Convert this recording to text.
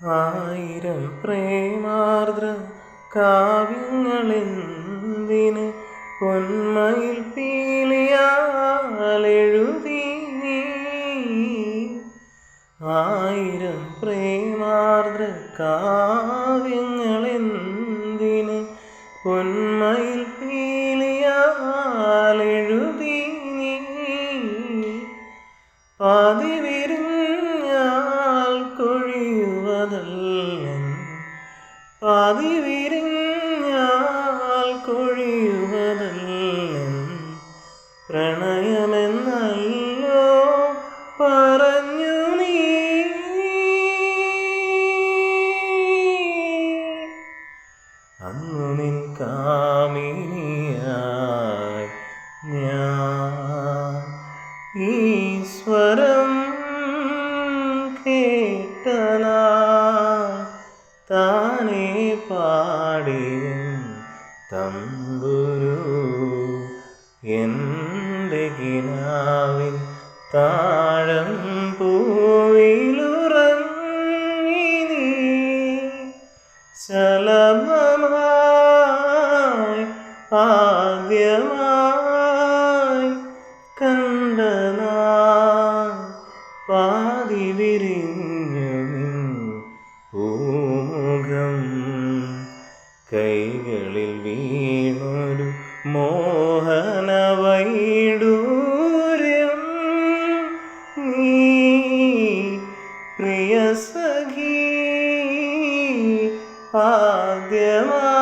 ആയിരം പ്രേമാർദ്ര കാവ്യങ്ങളെന്തിന് പൊന്മയിൽ പീലിയാലെഴുതി നീ ആയിരം പ്രേമാർദ്ര കാവ്യങ്ങളെന്തിന് പൊന്മയിൽ പീലിയാലെഴുതി നീ പതിവിരിഞ്ഞാൽ പതിവിരിഞ്ഞാൽ കൊഴിയുവതല്ലൻ പ്രണയമെന്നല്ലോ പറഞ്ഞു നീ. അന്നു നിൻ കാമിനിയായി ഞാൻ ഈശ്വരം താനേ പാടിയും തമ്പുരു. എന്റെ കിനാവിൻ താഴം പൂവിലുറങ്ങി നീ. സലഭമായി ആദ്യമായി കൈകളിൽ വീണൊരു മോഹന വൈഡൂരം നീ പ്രിയ സഖി ആദ്യമാ